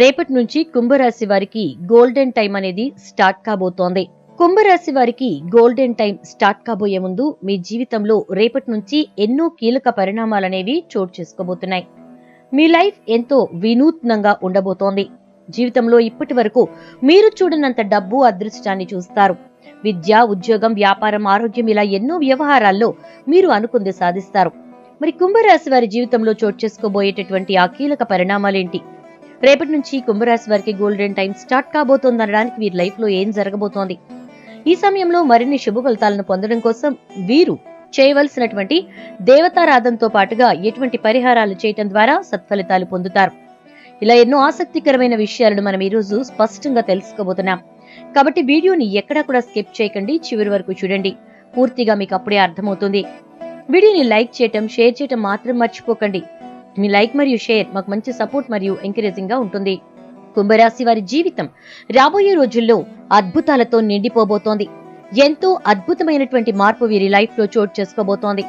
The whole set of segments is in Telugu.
రేపటి నుంచి కుంభరాశి వారికి గోల్డెన్ టైం అనేది స్టార్ట్ కాబోతోంది. కుంభరాశి వారికి గోల్డెన్ టైం స్టార్ట్ కాబోయే ముందు మీ జీవితంలో రేపటి నుంచి ఎన్నో కీలక పరిణామాలనేవి చోటు చేసుకోబోతున్నాయి. మీ లైఫ్ ఎంతో వినూత్నంగా ఉండబోతోంది. జీవితంలో ఇప్పటి వరకు మీరు చూడనంత డబ్బు అదృష్టాన్ని చూస్తారు. విద్య ఉద్యోగం వ్యాపారం ఆరోగ్యం ఇలా ఎన్నో వ్యవహారాల్లో మీరు అనుకుంది సాధిస్తారు. మరి కుంభరాశి వారి జీవితంలో చోటు చేసుకోబోయేటటువంటి ఆ కీలక పరిణామాలేంటి? రేపటి నుంచి కుంభరాశి వారికి గోల్డెన్ టైం స్టార్ట్ కాబోతోంది అనడానికి వీరి లైఫ్లో ఏం జరగబోతోంది? ఈ సమయంలో మరిన్ని శుభ ఫలితాలను పొందడం కోసం వీరు చేయవలసినటువంటి దేవతారాధనతో పాటుగా ఎటువంటి పరిహారాలు చేయటం ద్వారా సత్ఫలితాలు పొందుతారు. ఇలా ఎన్నో ఆసక్తికరమైన విషయాలను మనం ఈరోజు స్పష్టంగా తెలుసుకోబోతున్నాం. కాబట్టి వీడియోని ఎక్కడా కూడా స్కిప్ చేయకండి చివరి వరకు చూడండి. పూర్తిగా మీకు అప్పుడే అర్థమవుతుంది. వీడియోని లైక్ చేయటం షేర్ చేయటం మాత్రం మర్చిపోకండి. మీ లైక్ మరియు షేర్ మాకు మంచి సపోర్ట్ మరియు ఎంకరేజింగ్గా ఉంటుంది. కుంభరాశి వారి జీవితం రాబోయే రోజుల్లో అద్భుతాలతో నిండిపోబోతోంది. ఎంతో అద్భుతమైనటువంటి మార్పు వీరి లైఫ్లో చోటు చేసుకోబోతోంది.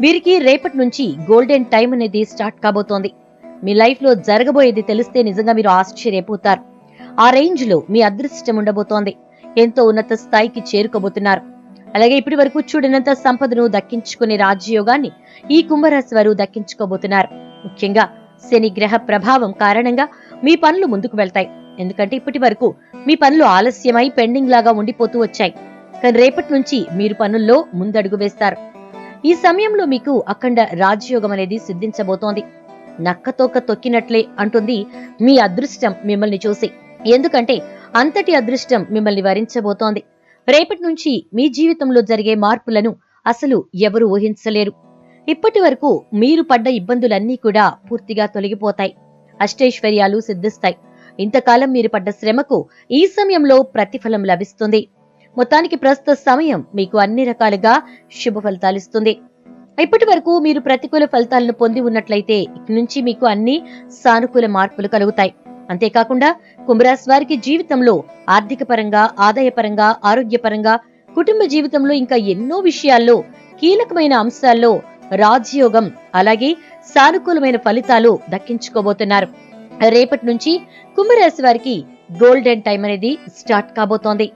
వీరికి రేపటి నుంచి గోల్డెన్ టైం అనేది స్టార్ట్ కాబోతోంది. మీ లైఫ్లో జరగబోయేది తెలిస్తే నిజంగా మీరు ఆశ్చర్యపోతారు. ఆ రేంజ్లో మీ అదృష్టం ఉండబోతోంది. ఎంతో ఉన్నత స్థాయికి చేరుకోబోతున్నారు. అలాగే ఇప్పటి వరకు చూడనంత సంపదను దక్కించుకునే రాజ్యయోగాన్ని ఈ కుంభరాశి వారు దక్కించుకోబోతున్నారు. ముఖ్యంగా శని గ్రహ ప్రభావం కారణంగా మీ పనులు ముందుకు వెళ్తాయి. ఎందుకంటే ఇప్పటి వరకు మీ పనులు ఆలస్యమై పెండింగ్ లాగా ఉండిపోతూ వచ్చాయి. కానీ రేపటి నుంచి మీరు పనుల్లో ముందడుగు వేస్తారు. ఈ సమయంలో మీకు అఖండ రాజయోగం అనేది సిద్ధించబోతోంది. నక్కతోక తొక్కినట్లే అంటుంది మీ అదృష్టం మిమ్మల్ని చూసి. ఎందుకంటే అంతటి అదృష్టం మిమ్మల్ని వరించబోతోంది. రేపటి నుంచి మీ జీవితంలో జరిగే మార్పులను అసలు ఎవరు ఊహించలేరు. ఇప్పటి వరకు మీరు పడ్డ ఇబ్బందులన్నీ కూడా పూర్తిగా తొలగిపోతాయి. అష్టైశ్వర్యాలు సిద్ధిస్తాయి. ఇంతకాలం మీరు పడ్డ శ్రమకు ఈ సమయంలో ప్రతిఫలం లభిస్తుంది. మొత్తానికి ప్రస్తుత సమయం మీకు అన్ని రకాలుగా శుభ ఫలితాలిస్తుంది ఇప్పటి వరకు మీరు ప్రతికూల ఫలితాలను పొంది ఉన్నట్లయితే ఇక నుంచి మీకు అన్ని సానుకూల మార్పులు కలుగుతాయి. అంతేకాకుండా కుంభరాశి వారికి జీవితంలో ఆర్థిక పరంగా ఆదాయపరంగా ఆరోగ్యపరంగా కుటుంబ జీవితంలో ఇంకా ఎన్నో విషయాల్లో కీలకమైన అంశాల్లో రాజయోగం అలాగే సానుకూలమైన ఫలితాలు దక్కించుకోబోతున్నారు. రేపటి నుంచి కుంభరాశి వారికి గోల్డెన్ టైం అనేది స్టార్ట్ కాబోతోంది.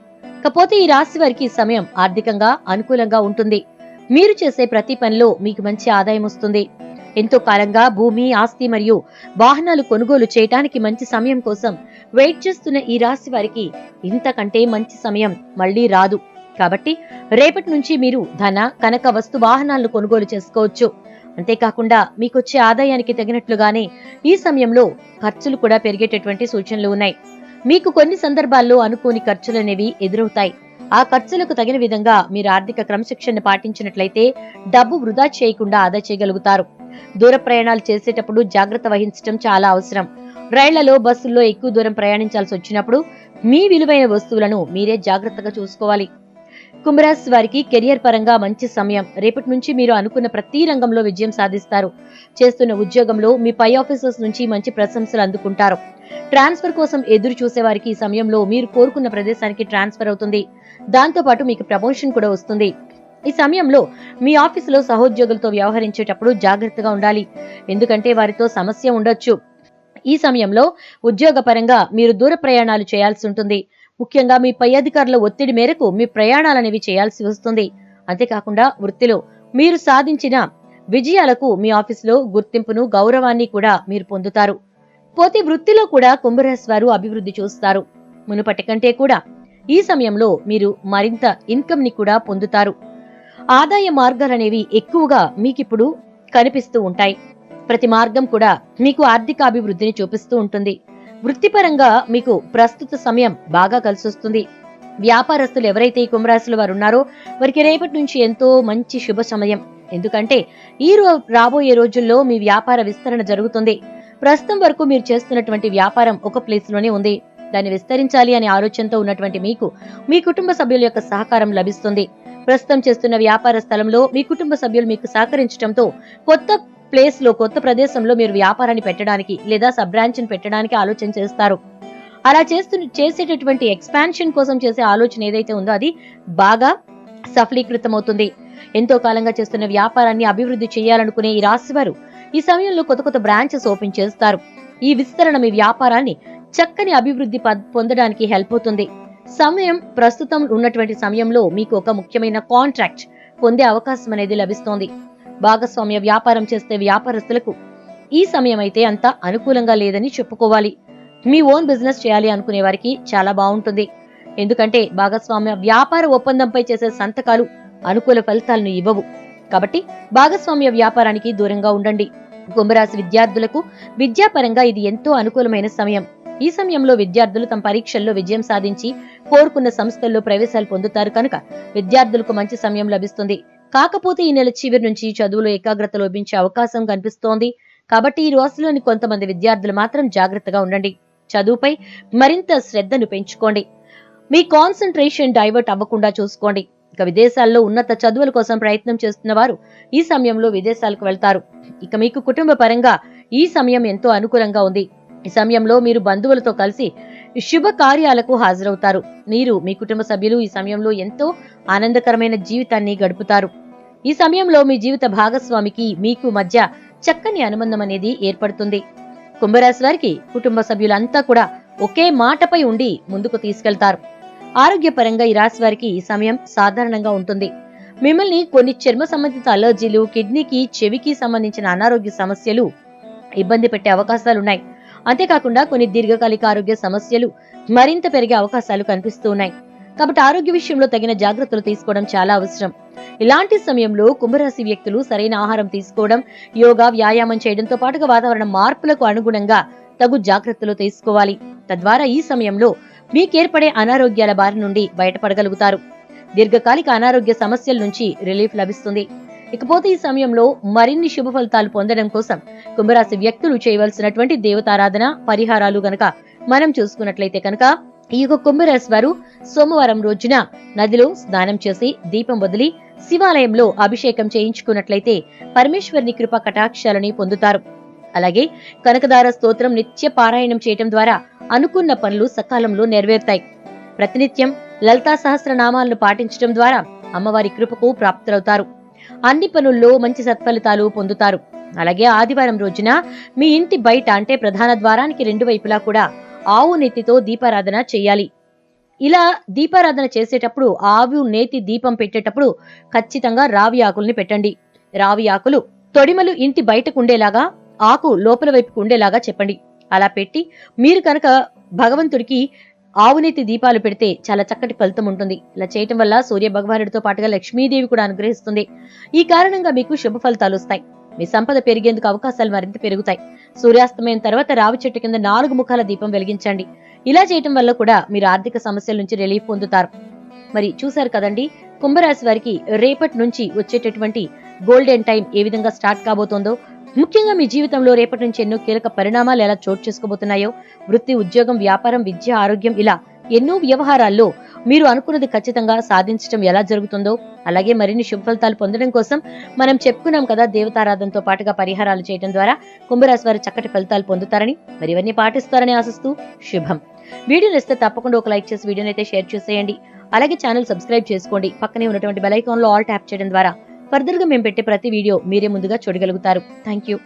కాకపోతే ఈ రాశి వారికి సమయం ఆర్థికంగా అనుకూలంగా ఉంటుంది. మీరు చేసే ప్రతి పనిలో మీకు మంచి ఆదాయం వస్తుంది. ఎంతో కాలంగా భూమి ఆస్తి మరియు వాహనాలు కొనుగోలు చేయటానికి మంచి సమయం కోసం వెయిట్ చేస్తున్న ఈ రాశి వారికి ఇంతకంటే మంచి సమయం మళ్ళీ రాదు. కాబట్టి రేపటి నుంచి మీరు ధన కనక వస్తు వాహనాలను కొనుగోలు చేసుకోవచ్చు. అంతేకాకుండా మీకొచ్చే ఆదాయానికి తగినట్లుగానే ఈ సమయంలో ఖర్చులు కూడా పెరిగేటటువంటి సూచనలు ఉన్నాయి. మీకు కొన్ని సందర్భాల్లో అనుకోని ఖర్చులు అనేవి ఎదురవుతాయి. ఆ ఖర్చులకు తగిన విధంగా మీరు ఆర్థిక క్రమశిక్షణ పాటించినట్లయితే డబ్బు వృధా చేయకుండా ఆదా చేయగలుగుతారు. దూర ప్రయాణాలు చేసేటప్పుడు జాగ్రత్త వహించడం చాలా అవసరం. రైళ్ళలో బస్సుల్లో ఎక్కువ దూరం ప్రయాణించాల్సి వచ్చినప్పుడు మీ విలువైన వస్తువులను మీరే జాగ్రత్తగా చూసుకోవాలి. కుంభరాశి వారికి కెరియర్ పరంగా మంచి సమయం. రేపటి నుంచి మీరు అనుకున్న ప్రతి రంగంలో విజయం సాధిస్తారు. చేస్తున్న ఉద్యోగంలో మీ పై ఆఫీసర్స్ నుంచి మంచి ప్రశంసలు అందుకుంటారు. ట్రాన్స్ఫర్ కోసం ఎదురు చూసే వారికి ఈ సమయంలో మీరు కోరుకున్న ప్రదేశానికి ట్రాన్స్ఫర్ అవుతుంది. దాంతో పాటు మీకు ప్రమోషన్ కూడా వస్తుంది. ఈ సమయంలో మీ ఆఫీసులో సహోద్యోగులతో వ్యవహరించేటప్పుడు జాగ్రత్తగా ఉండాలి. ఎందుకంటే వారితో సమస్య ఉండొచ్చు. ఈ సమయంలో ఉద్యోగపరంగా మీరు దూర ప్రయాణాలు చేయాల్సి ఉంటుంది. ముఖ్యంగా మీ పై అధికారుల ఒత్తిడి మేరకు మీ ప్రయాణాలనేవి చేయాల్సి వస్తుంది. అంతేకాకుండా వృత్తిలో మీరు సాధించిన విజయాలకు మీ ఆఫీసులో గుర్తింపును గౌరవాన్ని కూడా మీరు పొందుతారు. పోతే వృత్తిలో కూడా కుంభరాశి వారు అభివృద్ధి చూస్తారు. మునుపటి కంటే కూడా ఈ సమయంలో మీరు మరింత ఇన్కమ్ని కూడా పొందుతారు. ఆదాయ మార్గాలనేవి ఎక్కువగా మీకిప్పుడు కనిపిస్తూ ఉంటాయి. ప్రతి మార్గం కూడా మీకు ఆర్థిక అభివృద్ధిని చూపిస్తూ ఉంటుంది. వృత్తిపరంగా మీకు ప్రస్తుత సమయం బాగా కలిసొస్తుంది. వ్యాపారస్తులు ఎవరైతే ఈ కుంభరాశుల వారు ఉన్నారో వారికి రేపటి నుంచి ఎంతో మంచి శుభ సమయం. ఎందుకంటే ఈ రో- రాబోయే రోజుల్లో మీ వ్యాపార విస్తరణ జరుగుతుంది. ప్రస్తుతం వరకు మీరు చేస్తున్నటువంటి వ్యాపారం ఒక ప్లేస్లోనే ఉంది. దాన్ని విస్తరించాలి అనే ఆలోచనతో ఉన్నటువంటి మీకు మీ కుటుంబ సభ్యుల యొక్క సహకారం లభిస్తుంది. ప్రస్తుతం చేస్తున్న వ్యాపార స్థలంలో మీ కుటుంబ సభ్యులు మీకు సహకరించడంతో కొత్త ప్లేస్లో కొత్త ప్రదేశంలో మీరు వ్యాపారాన్ని పెట్టడానికి లేదా సబ్ బ్రాంచ్ పెట్టడానికి ఆలోచన చేస్తారు. అలా చేస్తు చేసేటటువంటి ఎక్స్పాన్షన్ కోసం చేసే ఆలోచన ఏదైతే ఉందో అది బాగా సఫలీకృతమవుతుంది. ఎంతో కాలంగా చేస్తున్న వ్యాపారాన్ని అభివృద్ధి చేయాలనుకునే ఈ రాశివారు ఈ సమయంలో కొత్త కొత్త బ్రాంచెస్ ఓపెన్ చేస్తారు. ఈ విస్తరణ మీ వ్యాపారాన్ని చక్కని అభివృద్ధి ప- పొందడానికి హెల్ప్ అవుతుంది. సమయం ప్రస్తుతం ఉన్నటువంటి సమయంలో మీకు ఒక ముఖ్యమైన కాంట్రాక్ట్ పొందే అవకాశం అనేది లభిస్తోంది. భాగస్వామ్య వ్యాపారం చేస్తే వ్యాపారస్తులకు ఈ సమయం అయితే అంత అనుకూలంగా లేదని చెప్పుకోవాలి. మీ ఓన్ బిజినెస్ చేయాలి అనుకునే వారికి చాలా బాగుంటుంది. ఎందుకంటే భాగస్వామ్య వ్యాపార ఒప్పందంపై చేసే సంతకాలు అనుకూల ఫలితాలను ఇవ్వవు. కాబట్టి భాగస్వామ్య వ్యాపారానికి దూరంగా ఉండండి. కుంభరాశి విద్యార్థులకు విద్యాపరంగా ఇది ఎంతో అనుకూలమైన సమయం. ఈ సమయంలో విద్యార్థులు తమ పరీక్షల్లో విజయం సాధించి కోరుకున్న సంస్థల్లో ప్రవేశాలు పొందుతారు కనుక విద్యార్థులకు మంచి సమయం లభిస్తుంది. కాకపోతే ఈ నెల చివరి నుంచి చదువులో ఏకాగ్రత లోపించే అవకాశం కనిపిస్తోంది. కాబట్టి ఈ రోజులోని కొంతమంది విద్యార్థులు మాత్రం జాగ్రత్తగా ఉండండి. చదువుపై మరింత శ్రద్ధను పెంచుకోండి. మీ కాన్సన్ట్రేషన్ డైవర్ట్ అవ్వకుండా చూసుకోండి. ఇక విదేశాల్లో ఉన్నత చదువుల కోసం ప్రయత్నం చేస్తున్న వారు ఈ సమయంలో విదేశాలకు వెళ్తారు. ఇక మీకు కుటుంబ పరంగా ఈ సమయం ఎంతో అనుకూలంగా ఉంది. ఈ సమయంలో మీరు బంధువులతో కలిసి శుభ కార్యాలకు హాజరవుతారు. మీరు మీ కుటుంబ సభ్యులు ఈ సమయంలో ఎంతో ఆనందకరమైన జీవితాన్ని గడుపుతారు. ఈ సమయంలో మీ జీవిత భాగస్వామికి మీకు మధ్య చక్కని అనుబంధం అనేది ఏర్పడుతుంది. కుంభరాశి వారికి కుటుంబ సభ్యులంతా కూడా ఒకే మాటపై ఉండి ముందుకు తీసుకెళ్తారు. ఆరోగ్యపరంగా ఈ రాశి వారికి ఈ సమయం సాధారణంగా ఉంటుంది. మిమ్మల్ని కొన్ని చర్మ సంబంధిత అలర్జీలు కిడ్నీకి చెవికి సంబంధించిన అనారోగ్య సమస్యలు ఇబ్బంది పెట్టే అవకాశాలున్నాయి. అంతేకాకుండా కొన్ని దీర్ఘకాలిక ఆరోగ్య సమస్యలు మరింత పెరిగే అవకాశాలు కనిపిస్తూ ఉన్నాయి. కాబట్టి ఆరోగ్య విషయంలో తగిన జాగ్రత్తలు తీసుకోవడం చాలా అవసరం. ఇలాంటి సమయంలో కుంభరాశి వ్యక్తులు సరైన ఆహారం తీసుకోవడం యోగా వ్యాయామం చేయడంతో పాటుగా వాతావరణ మార్పులకు అనుగుణంగా తగు జాగ్రత్తలు తీసుకోవాలి. తద్వారా ఈ సమయంలో మీకేర్పడే అనారోగ్యాల బారి నుండి బయటపడగలుగుతారు. దీర్ఘకాలిక అనారోగ్య సమస్యల నుంచి రిలీఫ్ లభిస్తుంది. ఇకపోతే ఈ సమయంలో మరిన్ని శుభ ఫలితాలు పొందడం కోసం కుంభరాశి వ్యక్తులు చేయవలసినటువంటి దేవతారాధన పరిహారాలు గనక మనం చూసుకున్నట్లయితే కనుక ఈ యొక్క కుంభరాశి వారు సోమవారం రోజున నదిలో స్నానం చేసి దీపం వదిలి శివాలయంలో అభిషేకం చేయించుకున్నట్లయితే పరమేశ్వరుని కృప కటాక్షాలని పొందుతారు. అలాగే కనకదార స్తోత్రం నిత్య పారాయణం చేయటం ద్వారా అనుకున్న పనులు సకాలంలో నెరవేరుతాయి. ప్రతినిత్యం లలితా సహస్రనామాలను పాటించడం ద్వారా అమ్మవారి కృపకు ప్రాప్తులవుతారు. అన్ని పనుల్లో మంచి సత్ఫలితాలు పొందుతారు. అలాగే ఆదివారం రోజున మీ ఇంటి బయట అంటే ప్రధాన ద్వారానికి రెండు వైపులా కూడా ఆవు నెత్తితో దీపారాధన చేయాలి. ఇలా దీపారాధన చేసేటప్పుడు ఆవు నేతి దీపం పెట్టేటప్పుడు ఖచ్చితంగా రావి ఆకుల్ని పెట్టండి. రావి ఆకులు తొడిమలు ఇంటి బయటకు ఉండేలాగా ఆకు లోపల వైపుకు ఉండేలాగా చెప్పండి. అలా పెట్టి మీరు కనుక భగవంతుడికి ఆవునేతి దీపాలు పెడితే చాలా చక్కటి ఫలితం ఉంటుంది. ఇలా చేయటం వల్ల సూర్య భగవానుడితో పాటుగా లక్ష్మీదేవి కూడా అనుగ్రహిస్తుంది. ఈ కారణంగా మీకు శుభ ఫలితాలు వస్తాయి. మీ సంపద పెరిగేందుకు అవకాశాలు మరింత పెరుగుతాయి. సూర్యాస్తమయం తర్వాత రావి చెట్టు కింద నాలుగు ముఖాల దీపం వెలిగించండి. ఇలా చేయటం వల్ల కూడా మీరు ఆర్థిక సమస్యల నుంచి రిలీఫ్ పొందుతారు. మరి చూశారు కదండి కుంభరాశి వారికి రేపటి నుంచి వచ్చేటటువంటి గోల్డెన్ టైం ఏ విధంగా స్టార్ట్ కాబోతోందో ముఖ్యంగా మీ జీవితంలో రేపటి నుంచి ఎన్నో కీలక పరిణామాలు ఎలా చోటు చేసుకోబోతున్నాయో వృత్తి ఉద్యోగం వ్యాపారం విద్య ఆరోగ్యం ఇలా ఎన్నో వ్యవహారాల్లో మీరు అనుకున్నది ఖచ్చితంగా సాధించడం ఎలా జరుగుతుందో అలాగే మరిన్ని శుభ ఫలితాలు పొందడం కోసం మనం చెప్పుకున్నాం కదా దేవతారాధనతో పాటుగా పరిహారాలు చేయడం ద్వారా కుంభరాశి వారు చక్కటి ఫలితాలు పొందుతారని మరి ఇవన్నీ పాటిస్తారని ఆశిస్తూ శుభం. వీడియో ఇస్తే తప్పకుండా ఒక లైక్ చేసి వీడియోని అయితే షేర్ చేసేయండి. అలాగే ఛానల్ సబ్స్క్రైబ్ చేసుకోండి. పక్కనే ఉన్నటువంటి బెల్ ఐకాన్లో ఆల్ ట్యాప్ చేయడం ద్వారా ఫర్దర్గా మేము పెట్టే ప్రతి వీడియో మీరే ముందుగా చూడగలుగుతారు. Thank you